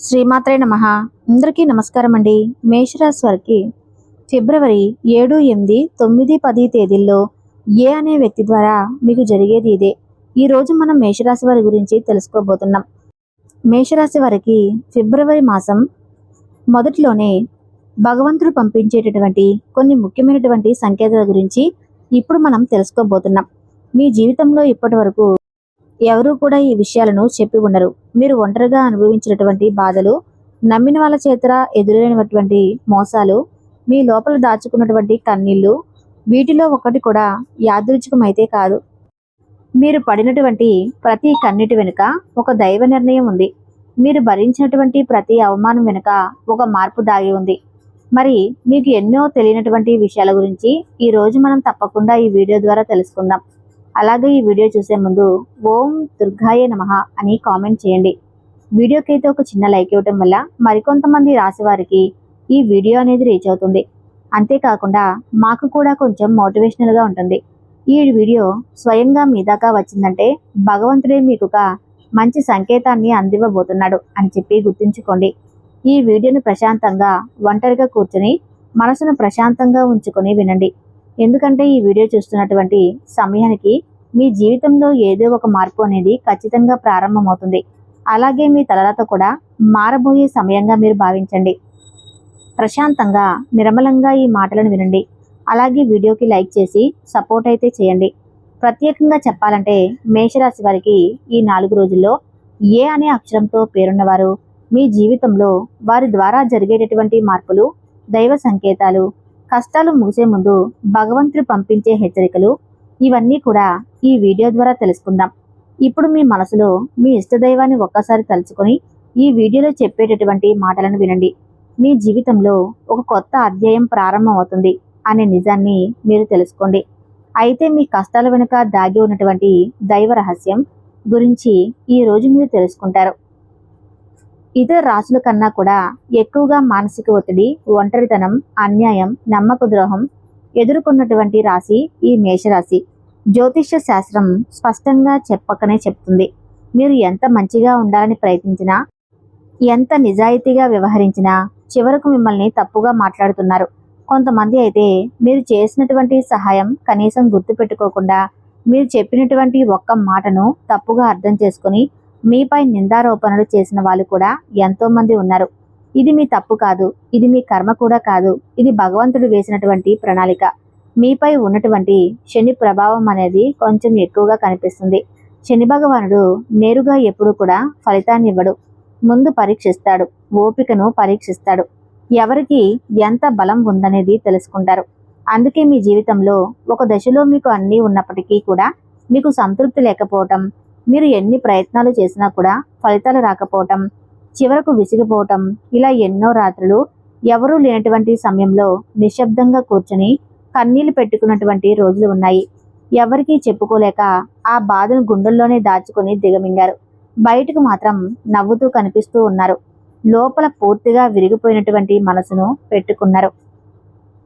శ్రీమాత్రే నమ. అందరికీ నమస్కారం అండి. మేషరాశి వారికి ఫిబ్రవరి ఏడు ఎనిమిది తొమ్మిది పది తేదీల్లో ఏ అనే వ్యక్తి ద్వారా మీకు జరిగేది ఇదే. ఈ రోజు మనం మేషరాశి వారి గురించి తెలుసుకోబోతున్నాం. మేషరాశి వారికి ఫిబ్రవరి మాసం మొదటిలోనే భగవంతుడు పంపించేటటువంటి కొన్ని ముఖ్యమైనటువంటి సంకేతాల గురించి ఇప్పుడు మనం తెలుసుకోబోతున్నాం. మీ జీవితంలో ఇప్పటి వరకు ఎవరూ కూడా ఈ విషయాలను చెప్పి ఉండరు. మీరు ఒంటరిగా అనుభవించినటువంటి బాధలు నమ్మిన వాళ్ళ చేత ఎదురైనటువంటి మోసాలు మీ లోపల దాచుకున్నటువంటి కన్నీళ్ళు వీటిలో ఒకటి కూడా యాదృచ్ఛికమైతే కాదు. మీరు పడినటువంటి ప్రతి కన్నిటి వెనుక ఒక దైవ నిర్ణయం ఉంది. మీరు భరించినటువంటి ప్రతి అవమానం వెనుక ఒక మార్పు దాగి ఉంది. మరి మీకు ఎన్నో తెలియనటువంటి విషయాల గురించి ఈ రోజు మనం తప్పకుండా ఈ వీడియో ద్వారా తెలుసుకుందాం. అలాగే ఈ వీడియో చూసే ముందు ఓం దుర్గాయ నమః అని కామెంట్ చేయండి. వీడియోకైతే ఒక చిన్న లైక్ ఇవ్వటం వల్ల మరికొంతమంది రాసేవారికి ఈ వీడియో అనేది రీచ్ అవుతుంది. అంతేకాకుండా మాకు కూడా కొంచెం మోటివేషనల్గా ఉంటుంది. ఈ వీడియో స్వయంగా మీ దాకా వచ్చిందంటే భగవంతుడే మీకు ఒక మంచి సంకేతాన్ని అందివ్వబోతున్నాడు అని చెప్పి గుర్తుంచుకోండి. ఈ వీడియోను ప్రశాంతంగా ఒంటరిగా కూర్చొని మనసును ప్రశాంతంగా ఉంచుకొని వినండి. ఎందుకంటే ఈ వీడియో చూస్తున్నటువంటి సమయానికి మీ జీవితంలో ఏదో ఒక మార్పు అనేది ఖచ్చితంగా ప్రారంభమవుతుంది. అలాగే మీ తలరాత కూడా మారబోయే సమయంగా మీరు భావించండి. ప్రశాంతంగా నిర్మలంగా ఈ మాటలను వినండి. అలాగే వీడియోకి లైక్ చేసి సపోర్ట్ అయితే చేయండి. ప్రత్యేకంగా చెప్పాలంటే మేషరాశి వారికి ఈ నాలుగు రోజుల్లో ఏ అనే అక్షరంతో పేరున్నవారు మీ జీవితంలో వారి ద్వారా జరిగేటటువంటి మార్పులు దైవ సంకేతాలు కష్టాలు ముగిసే ముందు భగవంతుడు పంపించే హెచ్చరికలు ఇవన్నీ కూడా ఈ వీడియో ద్వారా తెలుసుకుందాం. ఇప్పుడు మీ మనసులో మీ ఇష్టదైవాన్ని ఒక్కసారి తలుచుకొని ఈ వీడియోలో చెప్పేటటువంటి మాటలను వినండి. మీ జీవితంలో ఒక కొత్త అధ్యాయం ప్రారంభం అవుతుంది అనే నిజాన్ని మీరు తెలుసుకోండి. అయితే మీ కష్టాల వెనుక దాగి ఉన్నటువంటి దైవ రహస్యం గురించి ఈ రోజు మీరు తెలుసుకుంటారు. ఇతర రాసుల కన్నా కూడా ఎక్కువగా మానసిక ఒత్తిడి ఒంటరితనం అన్యాయం నమ్మక ద్రోహం ఎదుర్కొన్నటువంటి రాశి ఈ మేషరాశి. జ్యోతిష్య శాస్త్రం స్పష్టంగా చెప్పకనే చెప్తుంది. మీరు ఎంత మంచిగా ఉండాలని ప్రయత్నించినా ఎంత నిజాయితీగా వ్యవహరించినా చివరకు మిమ్మల్ని తప్పుగా మాట్లాడుతున్నారు. కొంతమంది అయితే మీరు చేసినటువంటి సహాయం కనీసం గుర్తుపెట్టుకోకుండా మీరు చెప్పినటువంటి ఒక్క మాటను తప్పుగా అర్థం చేసుకుని మీపై నిందారోపణలు చేసిన వాళ్ళు కూడా ఎంతోమంది ఉన్నారు. ఇది మీ తప్పు కాదు ఇది మీ కర్మ కూడా కాదు ఇది భగవంతుడు వేసినటువంటి ప్రణాళిక. మీపై ఉన్నటువంటి శని ప్రభావం అనేది కొంచెం ఎక్కువగా కనిపిస్తుంది. శని భగవానుడు నేరుగా ఎప్పుడు కూడా ఫలితాన్ని ఇవ్వడు. ముందు పరీక్షిస్తాడు ఓపికను పరీక్షిస్తాడు. ఎవరికి ఎంత బలం ఉందనేది తెలుసుకుంటారు. అందుకే మీ జీవితంలో ఒక దశలో మీకు అన్నీ ఉన్నప్పటికీ కూడా మీకు సంతృప్తి లేకపోవటం మీరు ఎన్ని ప్రయత్నాలు చేసినా కూడా ఫలితాలు రాకపోవటం చివరకు విసిగిపోవటం ఇలా ఎన్నో రాత్రులు ఎవరూ లేనటువంటి సమయంలో నిశ్శబ్దంగా కూర్చొని కన్నీళ్ళు పెట్టుకున్నటువంటి రోజులు ఉన్నాయి. ఎవరికీ చెప్పుకోలేక ఆ బాధను గుండెల్లోనే దాచుకొని దిగమింగారు. బయటకు మాత్రం నవ్వుతూ కనిపిస్తూ ఉన్నారు. లోపల పూర్తిగా విరిగిపోయినటువంటి మనసును పెట్టుకున్నారు.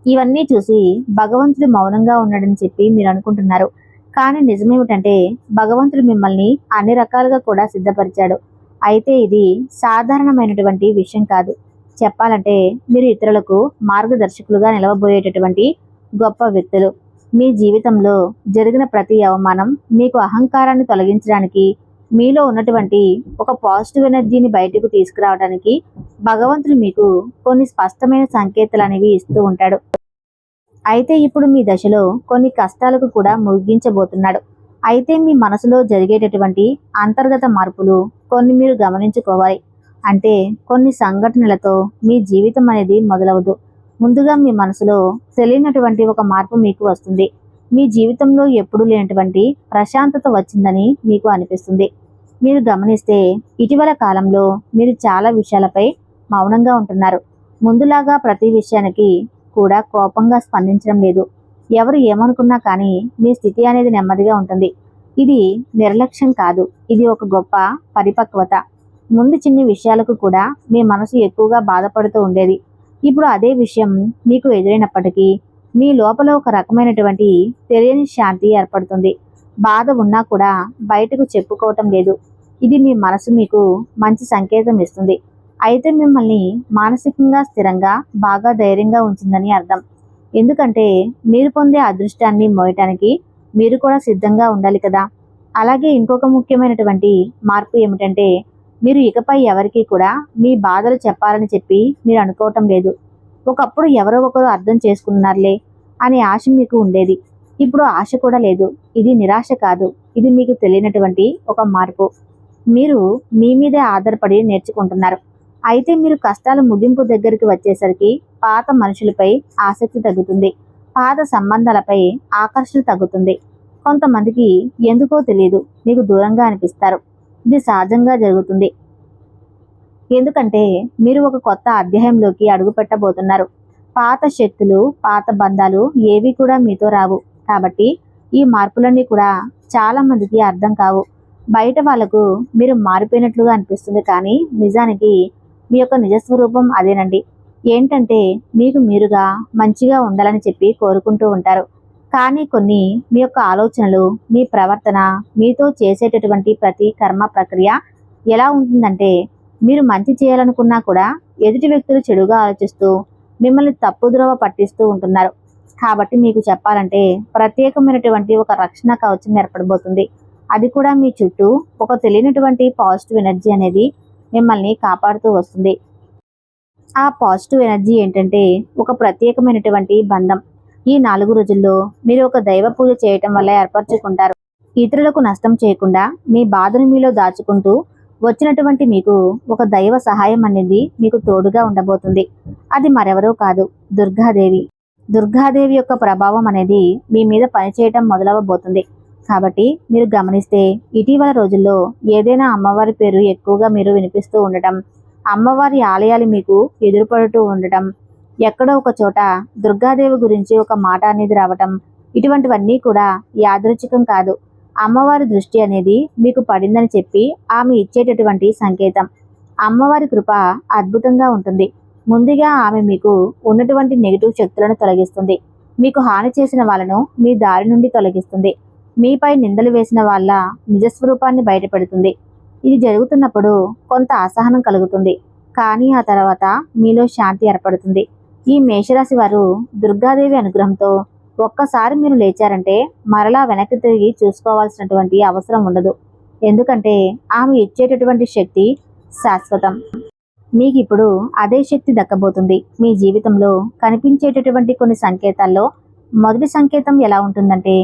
ఇవన్నీ చూసి భగవంతుడు మౌనంగా ఉన్నాడని చెప్పి మీరు అనుకుంటున్నారు. కానీ నిజమేమిటంటే భగవంతుడు మిమ్మల్ని అన్ని రకాలుగా కూడా సిద్ధపరిచాడు. అయితే ఇది సాధారణమైనటువంటి విషయం కాదు. చెప్పాలంటే మీరు ఇతరులకు మార్గదర్శకులుగా నిలవబోయేటటువంటి గొప్ప వ్యక్తులు. మీ జీవితంలో జరిగిన ప్రతి అవమానం మీకు అహంకారాన్ని తొలగించడానికి మీలో ఉన్నటువంటి ఒక పాజిటివ్ ఎనర్జీని బయటకు తీసుకురావడానికి భగవంతుడు మీకు కొన్ని స్పష్టమైన సంకేతాలు అనేవి ఇస్తూ ఉంటాడు. అయితే ఇప్పుడు మీ దశలో కొన్ని కష్టాలకు కూడా ముగించబోతున్నాడు. అయితే మీ మనసులో జరిగేటటువంటి అంతర్గత మార్పులు కొన్ని మీరు గమనించుకోవాలి. అంటే కొన్ని సంఘటనలతో మీ జీవితం అనేది మొదలవదు. ముందుగా మీ మనసులో తెలియనటువంటి ఒక మార్పు మీకు వస్తుంది. మీ జీవితంలో ఎప్పుడూ లేనటువంటి ప్రశాంతత వచ్చిందని మీకు అనిపిస్తుంది. మీరు గమనిస్తే ఇటీవల కాలంలో మీరు చాలా విషయాలపై మౌనంగా ఉంటున్నారు. ముందులాగా ప్రతి విషయానికి కూడా కోపంగా స్పందించడం లేదు. ఎవరు ఏమనుకున్నా కానీ మీ స్థితి అనేది నెమ్మదిగా ఉంటుంది. ఇది నిర్లక్ష్యం కాదు. ఇది ఒక గొప్ప పరిపక్వత. ముందు చిన్ని విషయాలకు కూడా మీ మనసు ఎక్కువగా బాధపడుతూ ఉండేది. ఇప్పుడు అదే విషయం మీకు ఎదురైనప్పటికీ మీ లోపల ఒక రకమైనటువంటి తెలియని శాంతి ఏర్పడుతుంది. బాధ ఉన్నా కూడా బయటకు చెప్పుకోవటం లేదు. ఇది మీ మనసు మీకు మంచి సంకేతం ఇస్తుంది. అయితే మిమ్మల్ని మానసికంగా స్థిరంగా బాగా ధైర్యంగా ఉంచిందని అర్థం. ఎందుకంటే మీరు పొందే అదృష్టాన్ని మోయటానికి మీరు కూడా సిద్ధంగా ఉండాలి కదా. అలాగే ఇంకొక ముఖ్యమైనటువంటి మార్పు ఏమిటంటే మీరు ఇకపై ఎవరికి కూడా మీ బాధలు చెప్పాలని చెప్పి మీరు అనుకోవటం లేదు. ఒకప్పుడు ఎవరో ఒకరు అర్థం చేసుకున్నారులే అనే ఆశ మీకు ఉండేది. ఇప్పుడు ఆశ కూడా లేదు. ఇది నిరాశ కాదు. ఇది మీకు తెలియనటువంటి ఒక మార్పు. మీరు మీ మీదే ఆధారపడి నేర్చుకుంటున్నారు. అయితే మీరు కష్టాలు ముగింపు దగ్గరికి వచ్చేసరికి పాత మనుషులపై ఆసక్తి తగ్గుతుంది. పాత సంబంధాలపై ఆకర్షణ తగ్గుతుంది. కొంతమందికి ఎందుకో తెలియదు మీకు దూరంగా అనిపిస్తారు. ఇది సహజంగా జరుగుతుంది. ఎందుకంటే మీరు ఒక కొత్త అధ్యాయంలోకి అడుగు పెట్టబోతున్నారు పాత శక్తులు పాత బంధాలు ఏవి కూడా మీతో రావు. కాబట్టి ఈ మార్పులన్నీ కూడా చాలా మందికి అర్థం కావు. బయట వాళ్ళకు మీరు మారిపోయినట్లుగా అనిపిస్తుంది కానీ నిజానికి మీ యొక్క నిజస్వరూపం అదేనండి. ఏంటంటే మీకు మీరుగా మంచిగా ఉండాలని చెప్పి కోరుకుంటూ ఉంటారు. కానీ కొన్ని మీ యొక్క ఆలోచనలు మీ ప్రవర్తన మీతో చేసేటటువంటి ప్రతి కర్మ ప్రక్రియ ఎలా ఉంటుందంటే మీరు మంచి చేయాలనుకున్నా కూడా ఎదుటి వ్యక్తులు చెడుగా ఆలోచిస్తూ మిమ్మల్ని తప్పుద్రోవ పట్టిస్తూ ఉంటున్నారు. కాబట్టి మీకు చెప్పాలంటే ప్రత్యేకమైనటువంటి ఒక రక్షణ కవచం ఏర్పడబోతుంది. అది కూడా మీ చుట్టూ ఒక తెలియనటువంటి పాజిటివ్ ఎనర్జీ అనేది మిమ్మల్ని కాపాడుతూ వస్తుంది. ఆ పాజిటివ్ ఎనర్జీ ఏంటంటే ఒక ప్రత్యేకమైనటువంటి బంధం. ఈ నాలుగు రోజుల్లో మీరు ఒక దైవ పూజ చేయటం వల్ల ఏర్పరచుకుంటారు. ఇతరులకు నష్టం చేయకుండా మీ బాధను మీలో దాచుకుంటూ వచ్చినటువంటి మీకు ఒక దైవ సహాయం అనేది మీకు తోడుగా ఉండబోతుంది. అది మరెవరో కాదు దుర్గాదేవి. దుర్గాదేవి యొక్క ప్రభావం అనేది మీ మీద పనిచేయటం మొదలవబోతుంది. కాబట్టి మీరు గమనిస్తే ఇటీవల రోజుల్లో ఏదైనా అమ్మవారి పేరు ఎక్కువగా మీరు వినిపిస్తూ ఉండటం అమ్మవారి ఆలయాలు మీకు ఎదురుపడుతూ ఉండటం ఎక్కడో ఒక చోట దుర్గాదేవి గురించి ఒక మాట అనేది రావటం ఇటువంటివన్నీ కూడా యాదృచ్ఛికం కాదు. అమ్మవారి దృష్టి అనేది మీకు పడిందని చెప్పి ఆమె ఇచ్చేటటువంటి సంకేతం. అమ్మవారి కృప అద్భుతంగా ఉంటుంది. ముందుగా ఆమె మీకు ఉన్నటువంటి నెగిటివ్ శక్తులను తొలగిస్తుంది. మీకు హాని చేసిన వాళ్ళను మీ దారి నుండి తొలగిస్తుంది. మీపై నిందలు వేసిన వాళ్ళ నిజస్వరూపాన్ని బయటపెడుతుంది. ఇది జరుగుతున్నప్పుడు కొంత అసహనం కలుగుతుంది. కానీ ఆ తర్వాత మీలో శాంతి ఏర్పడుతుంది. ఈ మేషరాశి వారు దుర్గాదేవి అనుగ్రహంతో ఒక్కసారి మీరు లేచారంటే మరలా వెనక్కి తిరిగి చూసుకోవాల్సినటువంటి అవసరం ఉండదు. ఎందుకంటే ఆమె ఇచ్చేటటువంటి శక్తి శాశ్వతం. మీకు ఇప్పుడు అదే శక్తి దక్కబోతుంది. మీ జీవితంలో కనిపించేటటువంటి కొన్ని సంకేతాల్లో మొదటి సంకేతం ఎలా ఉంటుందంటే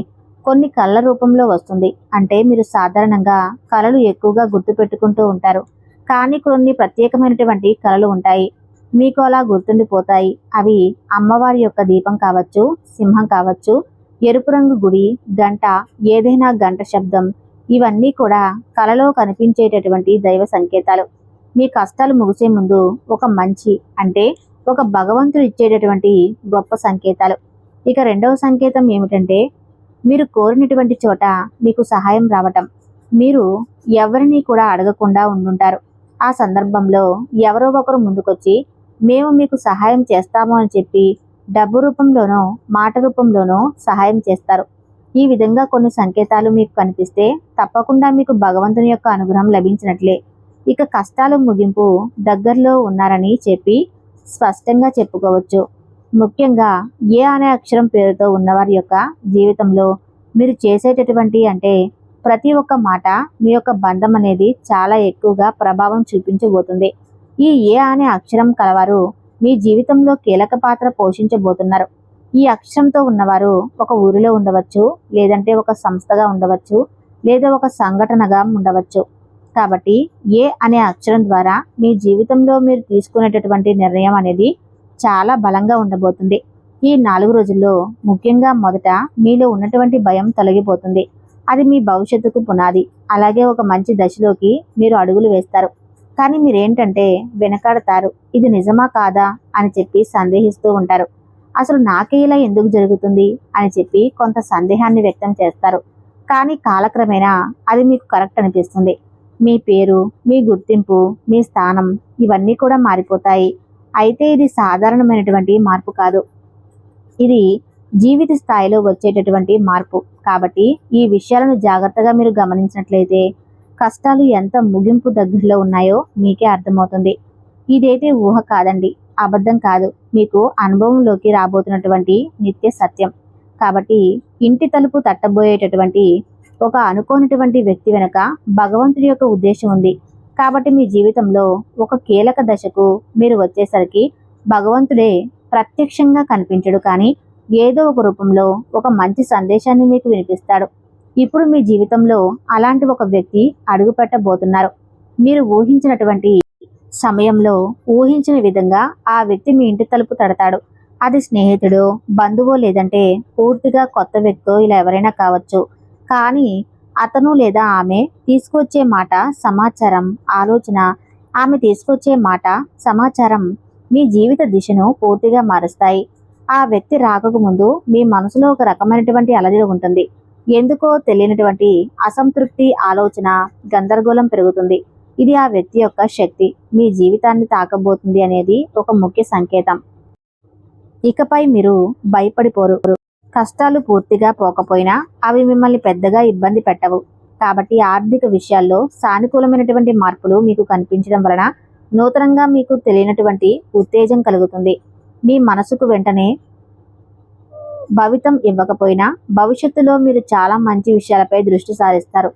కొన్ని కళ్ళ రూపంలో వస్తుంది. అంటే మీరు సాధారణంగా కళలు ఎక్కువగా గుర్తుపెట్టుకుంటూ ఉంటారు. కానీ కొన్ని ప్రత్యేకమైనటువంటి కళలు ఉంటాయి. మీకు అలా గుర్తుండిపోతాయి. అవి అమ్మవారి యొక్క దీపం కావచ్చు సింహం కావచ్చు ఎరుపు రంగు గుడి గంట ఏదైనా గంట శబ్దం. ఇవన్నీ కూడా కలలో కనిపించేటటువంటి దైవ సంకేతాలు. మీ కష్టాలు ముగిసే ముందు ఒక మంచి అంటే ఒక భగవంతుడు ఇచ్చేటటువంటి గొప్ప సంకేతాలు. ఇక రెండవ సంకేతం ఏమిటంటే మీరు కోరినటువంటి చోట మీకు సహాయం రావటం. మీరు ఎవరిని కూడా అడగకుండా ఉండుంటారు. ఆ సందర్భంలో ఎవరో ఒకరు ముందుకొచ్చి మేము మీకు సహాయం చేస్తాము అని చెప్పి డబ్బు రూపంలోనో మాట రూపంలోనో సహాయం చేస్తారు. ఈ విధంగా కొన్ని సంకేతాలు మీకు కనిపిస్తే తప్పకుండా మీకు భగవంతుని యొక్క అనుగ్రహం లభించినట్లే. ఇక కష్టాలు ముగింపు దగ్గరలో ఉన్నారని చెప్పి స్పష్టంగా చెప్పుకోవచ్చు. ముఖ్యంగా ఏ అనే అక్షరం పేరుతో ఉన్నవారి యొక్క జీవితంలో మీరు చేసేటటువంటి అంటే ప్రతి ఒక్క మాట మీ యొక్క బంధం అనేది చాలా ఎక్కువగా ప్రభావం చూపించబోతుంది. ఈ ఏ అనే అక్షరం కలవారు మీ జీవితంలో కీలక పాత్ర పోషించబోతున్నారు. ఈ అక్షరంతో ఉన్నవారు ఒక ఊరిలో ఉండవచ్చు లేదంటే ఒక సంస్థగా ఉండవచ్చు లేదా ఒక సంఘటనగా ఉండవచ్చు. కాబట్టి ఏ అనే అక్షరం ద్వారా మీ జీవితంలో మీరు తీసుకునేటటువంటి నిర్ణయం అనేది చాలా బలంగా ఉండబోతుంది. ఈ నాలుగు రోజుల్లో ముఖ్యంగా మొదట మీలో ఉన్నటువంటి భయం తొలగిపోతుంది. అది మీ భవిష్యత్తుకు పునాది. అలాగే ఒక మంచి దశలోకి మీరు అడుగులు వేస్తారు. కానీ మీరేంటంటే వెనకాడతారు. ఇది నిజమా కాదా అని చెప్పి సందేహిస్తూ ఉంటారు. అసలు నాకే ఇలా ఎందుకు జరుగుతుంది అని చెప్పి కొంత సందేహాన్ని వ్యక్తం చేస్తారు. కానీ కాలక్రమేణా అది మీకు కరెక్ట్ అనిపిస్తుంది. మీ పేరు మీ గుర్తింపు మీ స్థానం ఇవన్నీ కూడా మారిపోతాయి. అయితే ఇది సాధారణమైనటువంటి మార్పు కాదు. ఇది జీవిత స్థాయిలో వచ్చేటటువంటి మార్పు. కాబట్టి ఈ విషయాలను జాగ్రత్తగా మీరు గమనించినట్లయితే కష్టాలు ఎంత ముగింపు దగ్గరలో ఉన్నాయో మీకే అర్థమవుతుంది. ఇదైతే ఊహ కాదండి. అబద్ధం కాదు. మీకు అనుభవంలోకి రాబోతున్నటువంటి నిత్య సత్యం. కాబట్టి ఇంటి తలుపు తట్టబోయేటటువంటి ఒక అనుకోనటువంటి వ్యక్తి వెనుక భగవంతుడి యొక్క ఉద్దేశం ఉంది. కాబట్టి మీ జీవితంలో ఒక కీలక దశకు మీరు వచ్చేసరికి భగవంతుడే ప్రత్యక్షంగా కనిపించడు కానీ ఏదో ఒక రూపంలో ఒక మంచి సందేశాన్ని మీకు వినిపిస్తాడు. ఇప్పుడు మీ జీవితంలో అలాంటి ఒక వ్యక్తి అడుగుపెట్టబోతున్నారు. మీరు ఊహించినటువంటి సమయంలో ఊహించిన విధంగా ఆ వ్యక్తి మీ ఇంటి తలుపు తడతాడు. అది స్నేహితుడో బంధువు లేదంటే పూర్తిగా కొత్త వ్యక్తో ఇలా ఎవరైనా కావచ్చు. కానీ అతను లేదా ఆమె తీసుకొచ్చే మాట సమాచారం ఆలోచన ఆమె తీసుకొచ్చే మాట సమాచారం మీ జీవిత దిశను పూర్తిగా మారుస్తాయి. ఆ వ్యక్తి రాకకు ముందు మీ మనసులో ఒక రకమైనటువంటి అలజడి ఉంటుంది. ఎందుకో తెలియనటువంటి అసంతృప్తి ఆలోచన గందరగోళం పెరుగుతుంది. ఇది ఆ వ్యక్తి యొక్క శక్తి. మీ జీవితాన్ని తాకబోతుంది అనేది ఒక ముఖ్య సంకేతం. ఇకపై మీరు భయపడిపోరు. కష్టాలు పూర్తిగా పోకపోయినా అవి మిమ్మల్ని పెద్దగా ఇబ్బంది పెట్టవు. కాబట్టి ఆర్థిక విషయాల్లో సానుకూలమైనటువంటి మార్పులు మీకు కనిపించడం వలన నూతనంగా మీకు తెలియనటువంటి ఉత్తేజం కలుగుతుంది. మీ మనసుకు వెంటనే భవితం ఇవ్వకపోయినా భవిష్యత్తులో మీరు చాలా మంచి విషయాలపై దృష్టి సారిస్తారు.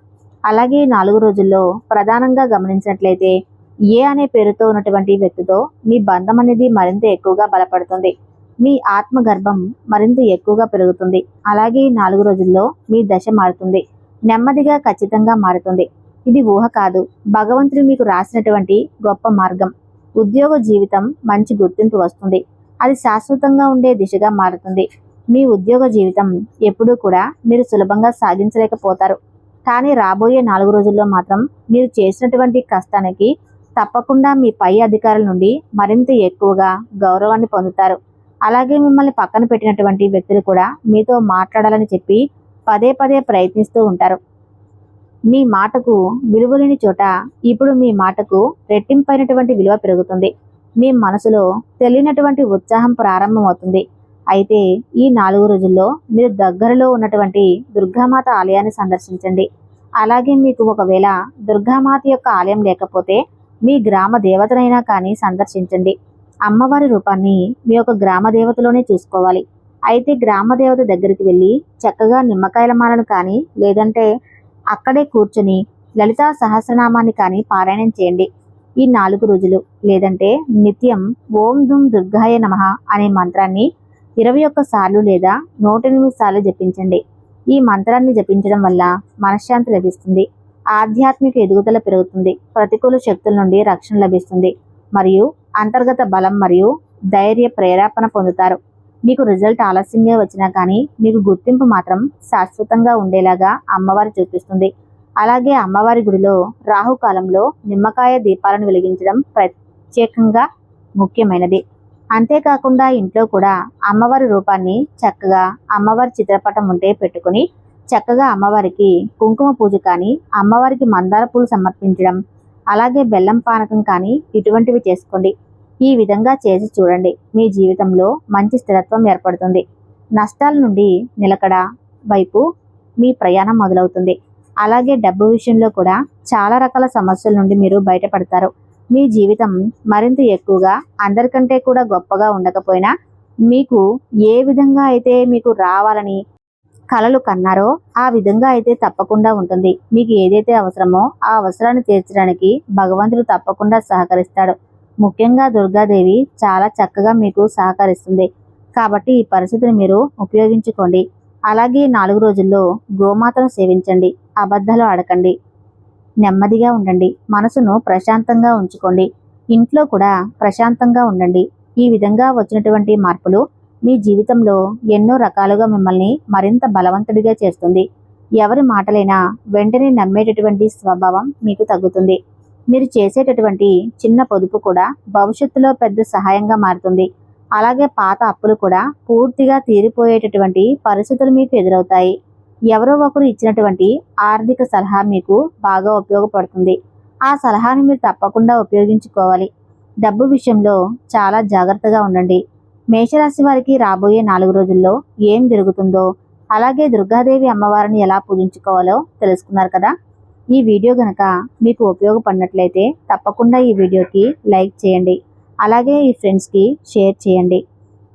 అలాగే నాలుగు రోజుల్లో ప్రధానంగా గమనించినట్లయితే ఏ అనే పేరుతో ఉన్నటువంటి వ్యక్తితో మీ బంధం అనేది మరింత ఎక్కువగా బలపడుతుంది. మీ ఆత్మ గర్భం మరింత ఎక్కువగా పెరుగుతుంది. అలాగే నాలుగు రోజుల్లో మీ దశ మారుతుంది. నెమ్మదిగా ఖచ్చితంగా మారుతుంది. ఇది ఊహ కాదు. భగవంతుడు మీకు రాసినటువంటి గొప్ప మార్గం. ఉద్యోగ జీవితం మంచి గుర్తింపు వస్తుంది. అది శాశ్వతంగా ఉండే దిశగా మారుతుంది. మీ ఉద్యోగ జీవితం ఎప్పుడూ కూడా మీరు సులభంగా సాగించలేకపోతారు. కానీ రాబోయే నాలుగు రోజుల్లో మాత్రం మీరు చేసినటువంటి కష్టానికి తప్పకుండా మీ పై అధికారుల నుండి మరింత ఎక్కువగా గౌరవాన్ని పొందుతారు. అలాగే మిమ్మల్ని పక్కన పెట్టినటువంటి వ్యక్తులు కూడా మీతో మాట్లాడాలని చెప్పి పదే పదే ప్రయత్నిస్తూ ఉంటారు. మీ మాటకు విలువలేని చోట ఇప్పుడు మీ మాటకు రెట్టింపైనటువంటి విలువ పెరుగుతుంది. మీ మనసులో తెలియనటువంటి ఉత్సాహం ప్రారంభమవుతుంది. అయితే ఈ నాలుగు రోజుల్లో మీరు దగ్గరలో ఉన్నటువంటి దుర్గామాత ఆలయాన్ని సందర్శించండి. అలాగే మీకు ఒకవేళ దుర్గామాత యొక్క ఆలయం లేకపోతే మీ గ్రామ దేవతనైనా కానీ సందర్శించండి. అమ్మవారి రూపాన్ని మీ యొక్క గ్రామ దేవతలోనే చూసుకోవాలి. అయితే గ్రామ దేవత దగ్గరికి వెళ్ళి చక్కగా నిమ్మకాయల మాలను కానీ లేదంటే అక్కడే కూర్చొని లలితా సహస్రనామాన్ని కానీ పారాయణం చేయండి. ఈ నాలుగు రోజులు లేదంటే నిత్యం ఓం దుమ్ దుర్గాయ నమః అనే మంత్రాన్ని ఇరవై ఒక్క సార్లు లేదా నూట ఎనిమిది సార్లు జపించండి. ఈ మంత్రాన్ని జపించడం వల్ల మనశ్శాంతి లభిస్తుంది. ఆధ్యాత్మిక ఎదుగుదల పెరుగుతుంది. ప్రతికూల శక్తుల నుండి రక్షణ లభిస్తుంది. మరియు అంతర్గత బలం మరియు ధైర్య ప్రేరేపణ పొందుతారు. మీకు రిజల్ట్ ఆలస్యంగా వచ్చినా కానీ మీకు గుర్తింపు మాత్రం శాశ్వతంగా ఉండేలాగా అమ్మవారు చూపిస్తుంది. అలాగే అమ్మవారి గుడిలో రాహుకాలంలో నిమ్మకాయ దీపాలను వెలిగించడం ప్రత్యేకంగా ముఖ్యమైనది. అంతేకాకుండా ఇంట్లో కూడా అమ్మవారి రూపాన్ని చక్కగా అమ్మవారి చిత్రపటం ఉంటే పెట్టుకుని చక్కగా అమ్మవారికి కుంకుమ పూజ కానీ అమ్మవారికి మందార పూలు సమర్పించడం అలాగే బెల్లం పానకం కానీ ఇటువంటివి చేసుకోండి. ఈ విధంగా చేసి చూడండి. మీ జీవితంలో మంచి స్థిరత్వం ఏర్పడుతుంది. నష్టాల నుండి నిలకడ వైపు మీ ప్రయాణం మొదలవుతుంది. అలాగే డబ్బు విషయంలో కూడా చాలా రకాల సమస్యల నుండి మీరు బయటపడతారు. మీ జీవితం మరింత ఎక్కువగా అందరికంటే కూడా గొప్పగా ఉండకపోయినా మీకు ఏ విధంగా అయితే మీకు రావాలని కలలు కన్నారో ఆ విధంగా అయితే తప్పకుండా ఉంటుంది. మీకు ఏదైతే అవసరమో ఆ అవసరాన్ని తీర్చడానికి భగవంతుడు తప్పకుండా సహకరిస్తాడు. ముఖ్యంగా దుర్గాదేవి చాలా చక్కగా మీకు సహకరిస్తుంది. కాబట్టి ఈ పరిస్థితిని మీరు ఉపయోగించుకోండి. అలాగే నాలుగు రోజుల్లో గోమాతను సేవించండి. అబద్ధాలు ఆడకండి. నెమ్మదిగా ఉండండి. మనసును ప్రశాంతంగా ఉంచుకోండి. ఇంట్లో కూడా ప్రశాంతంగా ఉండండి. ఈ విధంగా వచ్చినటువంటి మార్పులు మీ జీవితంలో ఎన్నో రకాలుగా మిమ్మల్ని మరింత బలవంతుడిగా చేస్తుంది. ఎవరి మాటలైనా వెంటనే నమ్మేటటువంటి స్వభావం మీకు తగ్గుతుంది. మీరు చేసేటటువంటి చిన్న పొదుపు కూడా భవిష్యత్తులో పెద్ద సహాయంగా మారుతుంది. అలాగే పాత అప్పులు కూడా పూర్తిగా తీరిపోయేటటువంటి పరిస్థితులు మీకు ఎదురవుతాయి. ఎవరో ఒకరు ఇచ్చినటువంటి ఆర్థిక సలహా మీకు బాగా ఉపయోగపడుతుంది. ఆ సలహాను మీరు తప్పకుండా ఉపయోగించుకోవాలి. డబ్బు విషయంలో చాలా జాగ్రత్తగా ఉండండి. మేషరాశి వారికి రాబోయే నాలుగు రోజుల్లో ఏం జరుగుతుందో అలాగే దుర్గాదేవి అమ్మవారిని ఎలా పూజించుకోవాలో తెలుసుకున్నారు కదా? ఈ వీడియో గనక మీకు ఉపయోగపడినట్లయితే తప్పకుండా ఈ వీడియోకి లైక్ చేయండి. అలాగే ఈ ఫ్రెండ్స్కి షేర్ చేయండి.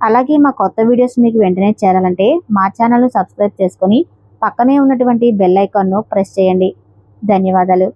అలాగే మా కొత్త వీడియోస్ మీకు వెంటనే చేరాలంటే మా ఛానల్ను సబ్స్క్రైబ్ చేసుకొని పక్కనే ఉన్నటువంటి బెల్ ఐకాన్ను ప్రెస్ చేయండి. ధన్యవాదాలు.